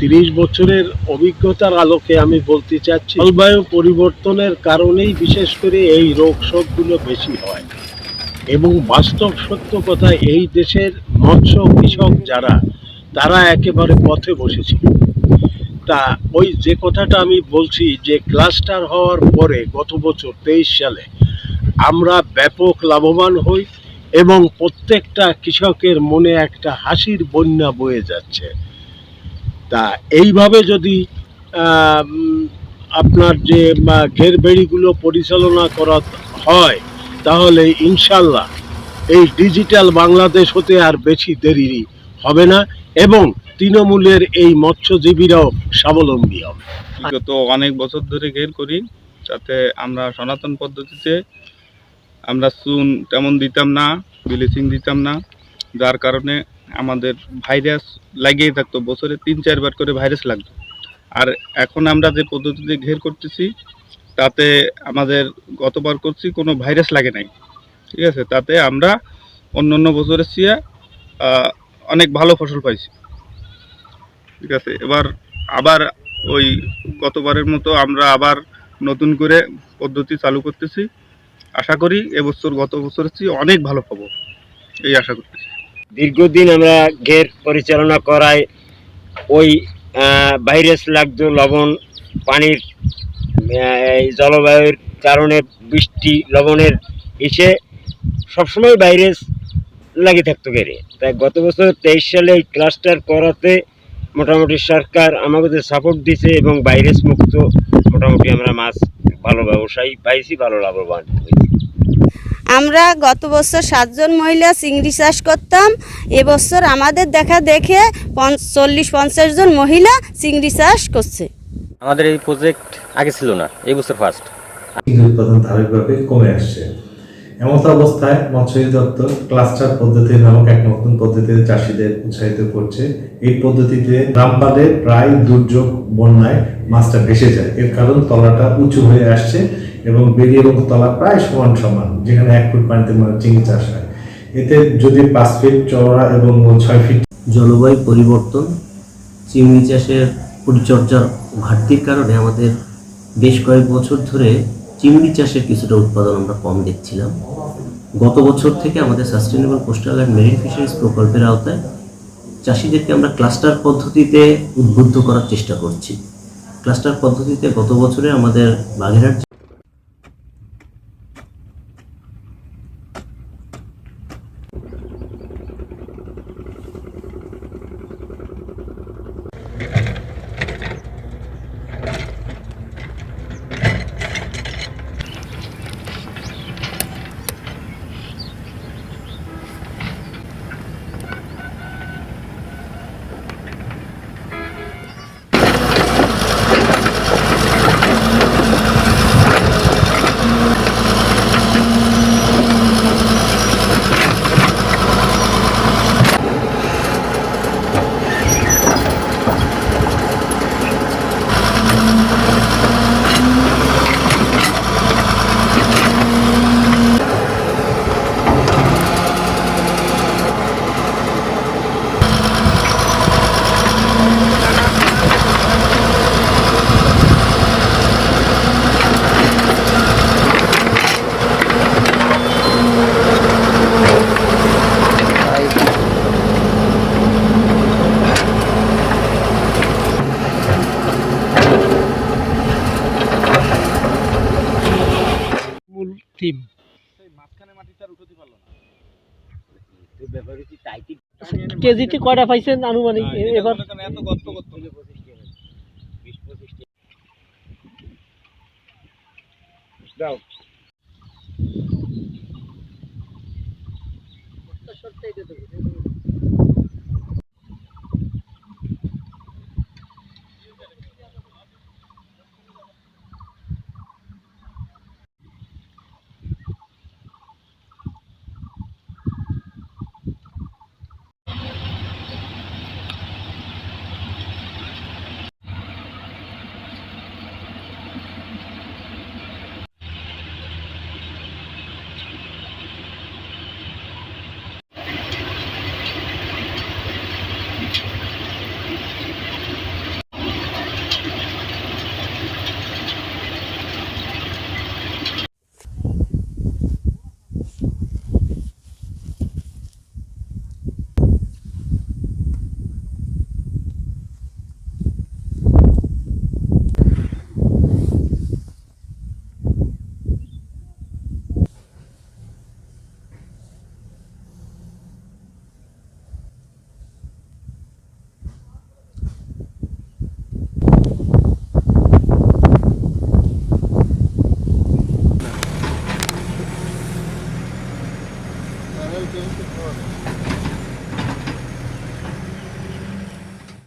তিরিশ বছরের অভিজ্ঞতার আলোকে আমি বলতে চাচ্ছি, জলবায়ু পরিবর্তনের কারণেই বিশেষ করে এই রোগ শোকগুলো বেশি হয়। এবং বাস্তব সত্য কথা, এই দেশের মৎস্য কৃষক যারা, তারা একেবারে পথে বসেছিল তা ওই যে কথাটা আমি বলছি যে, ক্লাস্টার হওয়ার পরে গত বছর তেইশ সালে আমরা ব্যাপক লাভবান হই এবং প্রত্যেকটা কৃষকের মনে একটা হাসির বন্যা বয়ে যাচ্ছে। তা এইভাবে যদি আপনার যে আহ, ঘেরবেড়িগুলো পরিচালনা করা হয় তাহলে ইনশাল্লাহ এই ডিজিটাল বাংলাদেশ হতে আর বেশি দেরি হবে না এবং তৃণমূলের এই মৎস্যজীবীরাও স্বাবলম্বী হবে। বিগত অনেক বছর ধরে ঘের করি যাতে আমরা সনাতন পদ্ধতিতে আমরা চুন তেমন দিতাম না ব্লিচিং দিতাম না যার কারণে আমাদের ভাইরাস লাগিয়েই থাকতো। বছরে তিন, চারবার করে ভাইরাস লাগতো। আর এখন আমরা যে পদ্ধতিতে ঘের করতেছি, তাতে আমাদের গতবার করছি, কোনো ভাইরাস লাগে নাই। ঠিক আছে? তাতে আমরা অন্য অন্য বছরের চেয়ে অনেক ভালো ফসল পাইছি। ঠিক আছে? এবার আবার ওই গতবারের মতো আমরা আবার নতুন করে পদ্ধতি চালু করতেছি। আশা করি এবছর, গত বছরের চেয়ে অনেক ভালো পাবো। এই আশা করতেছি। দীর্ঘদিন আমরা ঘের পরিচালনা করায় ওই ভাইরাস লাগতো লবণ পানির জলবায়ুর কারণে বৃষ্টি লবণের এসে সবসময় ভাইরাস লাগে থাকতো ঘেরে। তাই গত বছর তেইশ সালে এই ক্লাস্টার করাতে মোটামুটি সরকার আমাদের সাপোর্ট দিছে এবং ভাইরাস মুক্ত মোটামুটি আমরা মাছ ভালো ব্যবসায়ী পাইছি, ভালো লাভবান হয়েছি। আমরা গত বছর সাতজন মহিলা চিংড়ি চাষ করতাম এবছর আমাদের দেখা দেখে চল্লিশ পঞ্চাশ জন মহিলা চিংড়ি চাষ করছে। আমাদের এই প্রজেক্ট আগে ছিল না এই বছর ফার্স্ট উৎপাদন ধারাবাহিকভাবে কমে আসছে। এমত অবস্থায় মৎস্য দপ্তর ক্লাস্টার পদ্ধতি নামক এক নতুন পদ্ধতিতে চাষিদের উৎসাহিত করছে। এই পদ্ধতিতে রামপালে প্রায় দুর্যোগ বন্যায় মাছটা ভেসে যায়। এর কারণ তলাটা উঁচু হয়ে আসছে। এবং বেরি এবং তলা প্রায় সমান সমান, যেখানে এক ফুট পানিতে মানে চিংড়ি চাষ হয়। এতে যদি পাঁচ ফিট চওড়া এবং ছয় ফিট জলবায়ু পরিবর্তন, চিংড়ি চাষের পরিচর্যার ঘাটতির কারণে আমাদের বেশ কয়েক বছর ধরে চিংড়ি চাষের কিছুটা উৎপাদন আমরা কম দেখছিলাম। গত বছর থেকে আমাদের sustainable coastal and marine fisheries প্রকল্পের আওতায় চাষিদেরকে আমরা ক্লাস্টার পদ্ধতিতে উদ্বুদ্ধ করার চেষ্টা করছি। ক্লাস্টার পদ্ধতিতে গত বছরে আমাদের বাঘেরহাট কেজিতে কয়টা পাইছেন আনুমানিক? এবার এত গর্ত গর্ত। দাও।